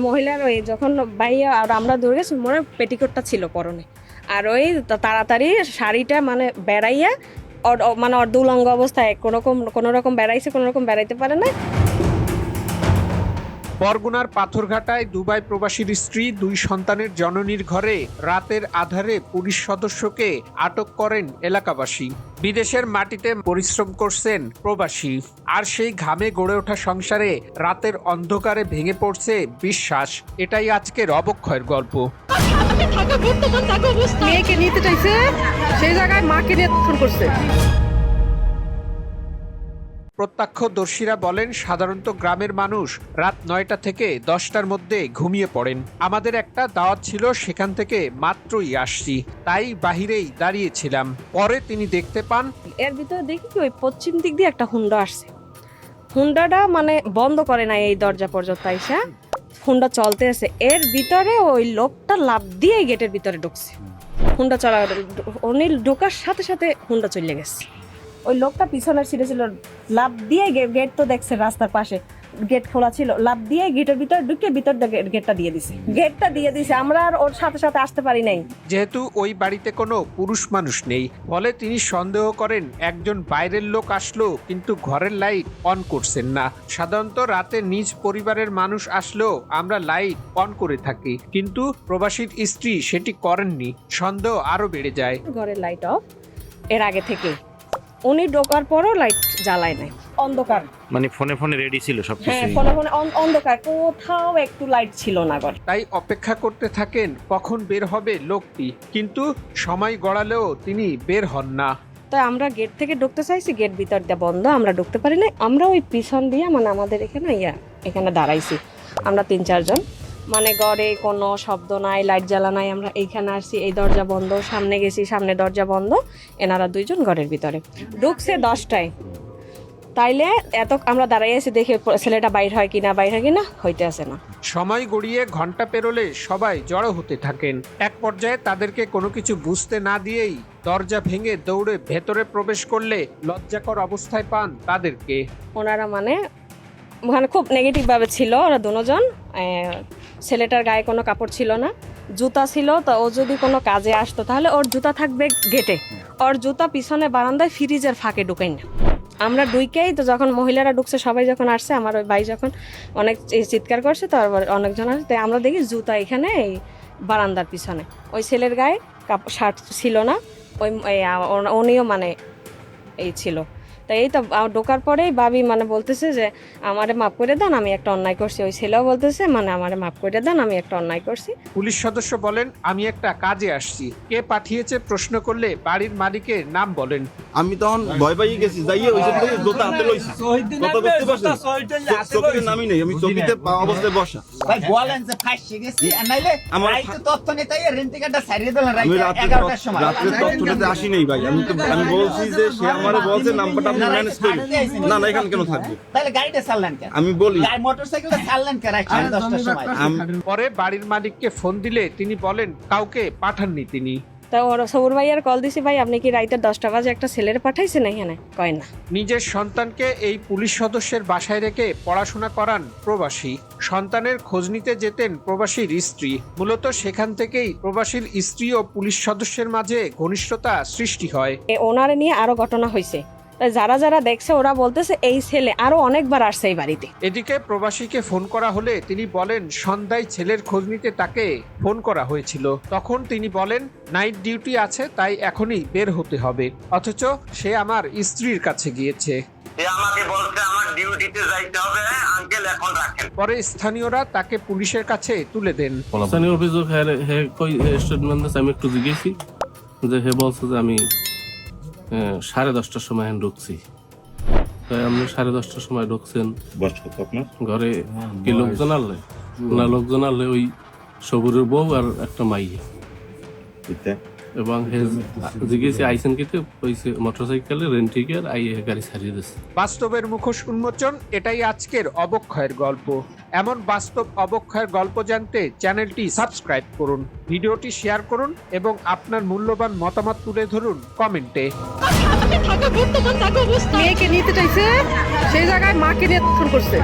মহিলার ওই যখন বাইয়া আর আমরা দৌড়ে গেছি মনে পেটিকোটটা ছিল পরনে। আর ওই তাড়াতাড়ি শাড়িটা মানে বেড়াইয়া মানে অর্ধউলঙ্গ অবস্থায় কোনোরকম কোনোরকম কোনো রকম বেড়াইছে কোনোরকম বেড়াইতে পারে না বরগুনার পাথরঘাটায় দুবাই প্রবাসীর স্ত্রী, দুই সন্তানের জননীর ঘরে রাতের আধারে পুলিশ সদস্যকে আটক করেন এলাকাবাসী। বিদেশের মাটিতে পরিশ্রম করছেন প্রবাসী। আর সেই ঘামে গড়ে ওঠা সংসারে রাতের অন্ধকারে ভেঙে পড়ছে বিশ্বাস। এটাই আজকের অবক্ষয়ের গল্প। মেয়েকে নিতে চাইছে, সেই জায়গায় মাকে নিয়ে করছে। প্রত্যক্ষদর্শীরা বলেন, সাধারণত গ্রামের মানুষ রাত নয়টা থেকে দশটার মধ্যে ঘুমিয়ে পড়েন। আমাদের একটা দাওয়াত ছিল, সেখান থেকে মাত্রই আসছি। তাই বাহিরেই দাঁড়িয়েছিলাম। পরে তিনি দেখতে পান, এর ভিতরে দেখি কি, ওই পশ্চিম দিক দিয়ে একটা হুন্ডা আসছে। হুন্ডাটা মানে বন্ধ করে না এই দরজা পর্যন্ত আইসা। হুন্ডা চলতে আছে। এর ভিতরে ওই লোকটা লাভ দিয়ে গেটের ভিতরে ঢুকছে। হুন্ডা চলা, অনিল ঢোকার সাথে সাথে হুন্ডা চলে গেছে। ওই লোকটা পিছনের ছিঁড়ে ছিল লাভ দিয়ে গেট তো দেখছে রাস্তার পাশে। গেট খোলা ছিল লাভ দিয়ে গেটের ভিতরে ঢুকে ভিতর গেটটা দিয়ে দিছে। গেটটা দিয়ে দিছে আমরা আর ওর সাথে সাথে আসতে পারি নাই। যেহেতু ওই বাড়িতে কোনো পুরুষ মানুষ নেই ফলে তিনি সন্দেহ করেন একজন বাইরের লোক আসলো কিন্তু ঘরের লাইট অন করছেন না। সাধারণত রাতে নিজ পরিবারের মানুষ আসলেও আমরা লাইট অন করে থাকি কিন্তু প্রবাসীর স্ত্রী সেটি করেননি। সন্দেহ আরও বেড়ে যায়। ঘরের লাইট অফ এর আগে থেকে উনি ঢোকার পরও লাইট জ্বালায় নাই। অন্ধকার। মানে ফোনে ফোনে রেডি ছিল সব হ্যাঁ ফোনে ফোনে অন- অন্ধকার। কোথাও একটু লাইট ছিল না ঘরে তাই অপেক্ষা করতে থাকেন কখন বের হবে লোকটি কিন্তু সময় গড়ালেও তিনি বের হন না। তাই আমরা গেট থেকে ঢুকতে চাইছি গেট ভিতর দিয়ে বন্ধ আমরা ঢুকতে পারি না আমরা ওই পিছন দিয়ে মানে আমাদের এখানে ইয়া এখানে দাঁড়াইছি। আমরা তিন চারজন। মানে ঘরে কোনো শব্দ নাই লাইট জ্বালা নাই আমরা এইখানে আসছি এই দরজা বন্ধ সামনে গেছি সামনে দরজা বন্ধ এনারা দুইজন ঘরের ভিতরে। ঢুকছে দশটায়। তাইলে এত আমরা দাঁড়াই আছি দেখে ছেলেটা বাইর হয় কিনা বাইর হয় কিনা হইতে আসে না। সময় গড়িয়ে ঘণ্টা পেরোলে সবাই জড়ো হতে থাকেন। এক পর্যায়ে তাদেরকে কোনো কিছু বুঝতে না দিয়েই দরজা ভেঙে দৌড়ে ভেতরে প্রবেশ করলে লজ্জাকর অবস্থায় পান তাদেরকে। ওনারা মানে ওখানে খুব নেগেটিভ ভাবে ছিল ওরা দুজন ছেলেটার গায়ে কোনো কাপড় ছিল না, জুতা ছিল, তো ও যদি কোনো কাজে আসতো তাহলে ওর জুতা থাকবে গেটে। ওর জুতা পিছনে বারান্দায় ফ্রিজের ফাঁকে ঢুকাই না। আমরা ডুইকেই তো যখন মহিলারা ঢুকছে, সবাই যখন আসছে, আমার ওই ভাই যখন অনেক চিৎকার করছে তারপর অনেকজন আসছে। তাই আমরা দেখি জুতা এখানে, এই বারান্দার পিছনে। ওই ছেলের গায়ে কাপড় শার্ট ছিল না, ওই উনিও মানে এই ছিল। তাই এই তো ঢোকার পরেই ভাবি মানে বলতেছে যে আমারে মাফ করে দেন আমি একটা অন্যায় করছি। ওই ছেলেও বলতেছে মানে আমারে মাফ করে দেন আমি একটা অন্যায় করছি। পুলিশ সদস্য বলেন আমি একটা কাজে আসছি। কে পাঠিয়েছে প্রশ্ন করলে বাড়ির মালিকের নাম বলেন। আমি তখন ভয় পাইয়ে গেছি যাইয়ে ওই যে থেকে জোতা হাতে লইছি। কথা বুঝতে পারছেন চোখে নামি নেই আমি চকিতে পা অবস্থায় বসা। ভাই বলেন যে ফাঁসে গেছি আর নাইলে আমার- রাইতে তথ্য নিতে রেন্টি কার্ডটা ছাড়িয়ে দিলেন রাইতে রাত্রে এগারোটার সময়। রাত্রে তথ্যটাতে আসি নাই ভাই। আমি তো আমি বলছি যে সে আমারে বলছে নাম্বারটা ম্যানেজ করুন না না এখানে কেন থাকবে? তাহলে গাড়িটা ছাড়লেন কেন? আমি বলি। মোটরসাইকেলটা ছাড়লেন কেন? সাড়ে দশটার সময়। পরে বাড়ির মালিককে ফোন দিলে তিনি বলেন কাউকে পাঠাননি তিনি। তা ওর সবুর ভাইয়ার কল দিছি ভাই আপনি কি রাইতে দশটা বাজে একটা ছেলের পাঠাইছেন এখানে? কয় না। নিজের সন্তানকে এই পুলিশ সদস্যের বাসায় রেখে পড়াশোনা করান প্রবাসী। সন্তানের খোঁজ নিতে যেতেন প্রবাসীর স্ত্রী। মূলত সেখান থেকেই প্রবাসীর স্ত্রী ও পুলিশ সদস্যের মাঝে ঘনিষ্ঠতা সৃষ্টি হয়। এ ওনারে নিয়ে আরও ঘটনা হয়েছে যারা যারা দেখছে ওরা বলতেছে এই ছেলে আরও অনেকবার আসছে এই বাড়িতে। এদিকে প্রবাসীকে ফোন করা হলে তিনি বলেন সন্ধ্যায় ছেলের খোঁজ নিতে তাকে ফোন করা হয়েছিল। তখন তিনি বলেন নাইট ডিউটি আছে তাই এখনই বের হতে হবে। অথচ সে আমার স্ত্রীর কাছে গিয়েছে। আমাকে বলছে আমার ডিউটিতে যাইতে হবে আঙ্কেল এখন রাখেন। পরে স্থানীয়রা তাকে পুলিশের কাছে তুলে দেন। স্থানীয় অভিযোগ হ্যাঁ হে স্টেটমেন্ট আমি একটু জিজ্ঞেসি যে হে বলছে যে আমি সাড়ে দশটার সময় এখানে ঢুকছি। তাই আপনি সাড়ে দশটার সময় ঢুকছেন। বয়স কত আপনার? ঘরে কি লোকজন আনলে? না লোকজন আনলে ওই সবুরের বউ আর একটা মাইয়ে। এবং হে জিজ্ঞেসি আইসেন কিন্তু ওই মোটরসাইকেলে রেন্টিকের আই গাড়ি ছাড়িয়ে দিচ্ছে বাস্তবের মুখোশ উন্মোচন এটাই আজকের অবক্ষয়ের গল্প। এমন বাস্তব অবক্ষয়ের গল্প জানতে চ্যানেলটি সাবস্ক্রাইব করুন, ভিডিওটি শেয়ার করুন এবং আপনার মূল্যবান মতামত তুলে ধরুন কমেন্টে। মেয়েকে নিতে চাইছে, সেই জায়গায় মাকে নিয়ে করছে।